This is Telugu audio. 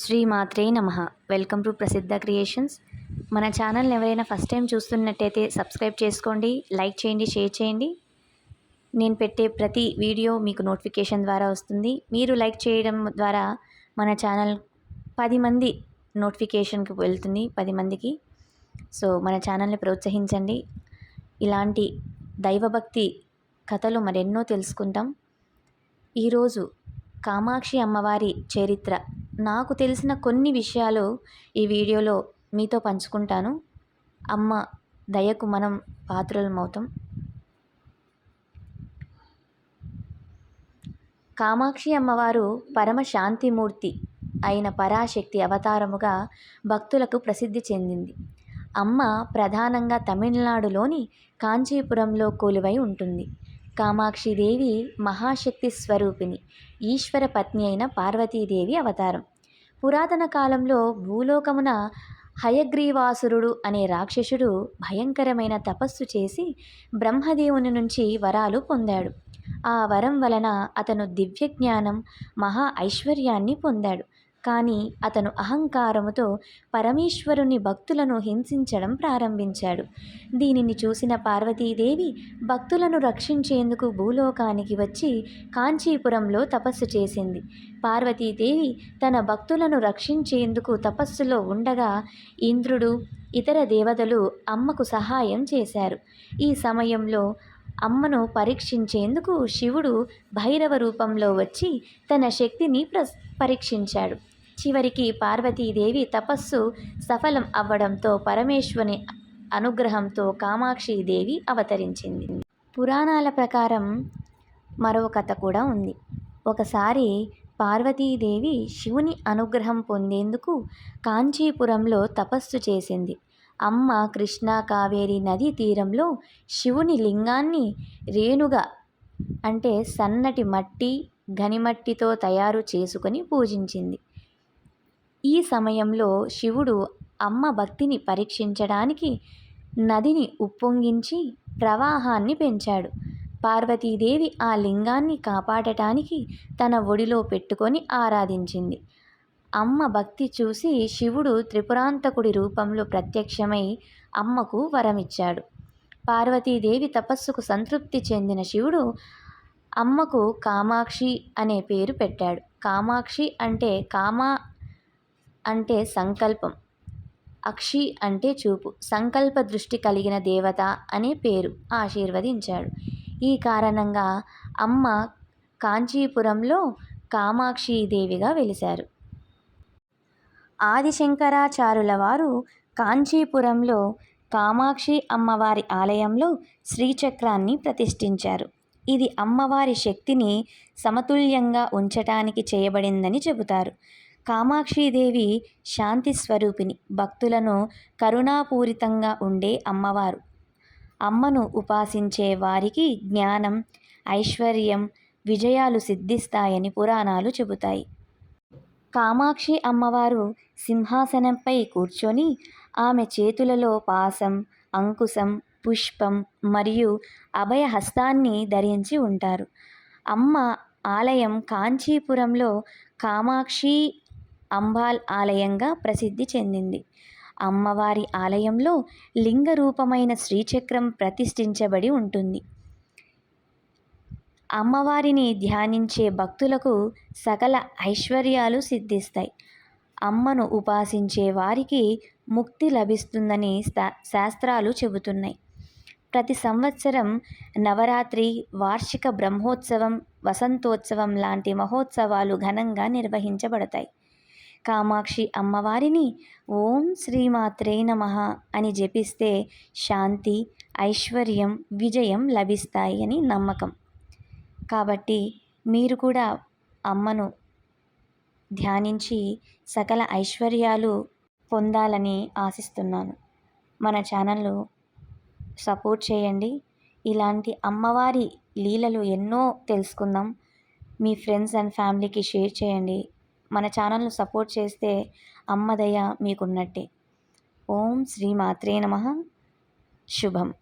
శ్రీ మాత్రే నమ. Welcome to Prasiddha creations. మన ఛానల్ని ఎవరైనా ఫస్ట్ టైం చూస్తున్నట్టయితే సబ్స్క్రైబ్ చేసుకోండి లైక్ చేయండి షేర్ చేయండి. నేను పెట్టే ప్రతి వీడియో మీకు నోటిఫికేషన్ ద్వారా వస్తుంది. మీరు లైక్ చేయడం ద్వారా మన ఛానల్ పది మంది నోటిఫికేషన్కి వెళ్తుంది పది మందికి. సో మన ఛానల్ని ప్రోత్సహించండి. ఇలాంటి దైవభక్తి కథలు మరెన్నో తెలుసుకుంటాం. ఈరోజు కామాక్షి అమ్మవారి చరిత్ర నాకు తెలిసిన కొన్ని విషయాలు ఈ వీడియోలో మీతో పంచుకుంటాను. అమ్మ దయకు మనం పాత్రలమవుతాం. కామాక్షి అమ్మవారు పరమశాంతిమూర్తి అయిన పరాశక్తి అవతారముగా భక్తులకు ప్రసిద్ధి చెందింది. అమ్మ ప్రధానంగా తమిళనాడులోని కాంచీపురంలో కొలువై ఉంటుంది. కామాక్షిదేవి మహాశక్తి స్వరూపిణి ఈశ్వర పత్ని అయిన పార్వతీదేవి అవతారం. పురాతన కాలంలో భూలోకమున హయగ్రీవాసురుడు అనే రాక్షసుడు భయంకరమైన తపస్సు చేసి బ్రహ్మదేవుని నుంచి వరాలు పొందాడు. ఆ వరం వలన అతను దివ్య జ్ఞానం మహా ఐశ్వర్యాన్ని పొందాడు. కానీ అతను అహంకారముతో పరమేశ్వరుని భక్తులను హింసించడం ప్రారంభించాడు. దీనిని చూసిన పార్వతీదేవి భక్తులను రక్షించేందుకు భూలోకానికి వచ్చి కాంచీపురంలో తపస్సు చేసింది. పార్వతీదేవి తన భక్తులను రక్షించేందుకు తపస్సులో ఉండగా ఇంద్రుడు ఇతర దేవతలు అమ్మకు సహాయం చేశారు. ఈ సమయంలో అమ్మను పరీక్షించేందుకు శివుడు భైరవ రూపంలో వచ్చి తన శక్తిని ప్ర పరీక్షించాడు. చివరికి పార్వతీదేవి తపస్సు సఫలం అవ్వడంతో పరమేశ్వరుని అనుగ్రహంతో కామాక్షిదేవి అవతరించింది. పురాణాల ప్రకారం మరో కథ కూడా ఉంది. ఒకసారి పార్వతీదేవి శివుని అనుగ్రహం పొందేందుకు కాంచీపురంలో తపస్సు చేసింది. అమ్మ కృష్ణా కావేరి నదీ తీరంలో శివుని లింగాన్ని రేణుగా అంటే సన్నటి మట్టి ఘనిమట్టితో తయారు చేసుకొని పూజించింది. ఈ సమయంలో శివుడు అమ్మ భక్తిని పరీక్షించడానికి నదిని ఉప్పొంగించి ప్రవాహాన్ని పెంచాడు. పార్వతీదేవి ఆ లింగాన్ని కాపాడటానికి తన ఒడిలో పెట్టుకొని ఆరాధించింది. అమ్మ భక్తి చూసి శివుడు త్రిపురాంతకుడి రూపంలో ప్రత్యక్షమై అమ్మకు వరమిచ్చాడు. పార్వతీదేవి తపస్సుకు సంతృప్తి చెందిన శివుడు అమ్మకు కామాక్షి అనే పేరు పెట్టాడు. కామాక్షి అంటే కామా అంటే సంకల్పం. అక్షి అంటే చూపు. సంకల్ప దృష్టి కలిగిన దేవత అనే పేరు ఆశీర్వదించాడు. ఈ కారణంగా అమ్మ కాంచీపురంలో కామాక్షిదేవిగా వెలిశారు. ఆదిశంకరాచారుల వారు కాంచీపురంలో కామాక్షి అమ్మవారి ఆలయంలో శ్రీచక్రాన్ని ప్రతిష్ఠించారు. ఇది అమ్మవారి శక్తిని సమతుల్యంగా ఉంచటానికి చేయబడిందని చెబుతారు. కామాక్షీదేవి శాంతి స్వరూపిణి భక్తులను కరుణాపూరితంగా ఉండే అమ్మవారు. అమ్మను ఉపాసించే వారికి జ్ఞానం ఐశ్వర్యం విజయాలు సిద్ధిస్తాయని పురాణాలు చెబుతాయి. కామాక్షి అమ్మవారు సింహాసనంపై కూర్చొని ఆమె చేతులలో పాసం అంకుశం పుష్పం మరియు అభయహస్తాన్ని ధరించి ఉంటారు. అమ్మ ఆలయం కాంచీపురంలో కామాక్షి అంబాల్ ఆలయంగా ప్రసిద్ధి చెందింది. అమ్మవారి ఆలయంలో లింగ రూపమైన శ్రీచక్రం ప్రతిష్ఠించబడి ఉంటుంది. అమ్మవారిని ధ్యానించే భక్తులకు సకల ఐశ్వర్యాలు సిద్ధిస్తాయి. అమ్మను ఉపాసించే వారికి ముక్తి లభిస్తుందని శాస్త్రాలు చెబుతున్నాయి. ప్రతి సంవత్సరం నవరాత్రి వార్షిక బ్రహ్మోత్సవం వసంతోత్సవం లాంటి మహోత్సవాలు ఘనంగా నిర్వహించబడతాయి. కామాక్షి అమ్మవారిని ఓం శ్రీమాత్రే నమ అని జపిస్తే శాంతి ఐశ్వర్యం విజయం లభిస్తాయి అని నమ్మకం. కాబట్టి మీరు కూడా అమ్మను ధ్యానించి సకల ఐశ్వర్యాలు పొందాలని ఆశిస్తున్నాను. మన ఛానల్ను సపోర్ట్ చేయండి. ఇలాంటి అమ్మవారి లీలలు ఎన్నో తెలుసుకుందాం. మీ ఫ్రెండ్స్ అండ్ ఫ్యామిలీకి షేర్ చేయండి. మన ఛానల్ను సపోర్ట్ చేస్తే అమ్మదయ మీకున్నట్టే. ఓం శ్రీ మాత్రే నమ. శుభం.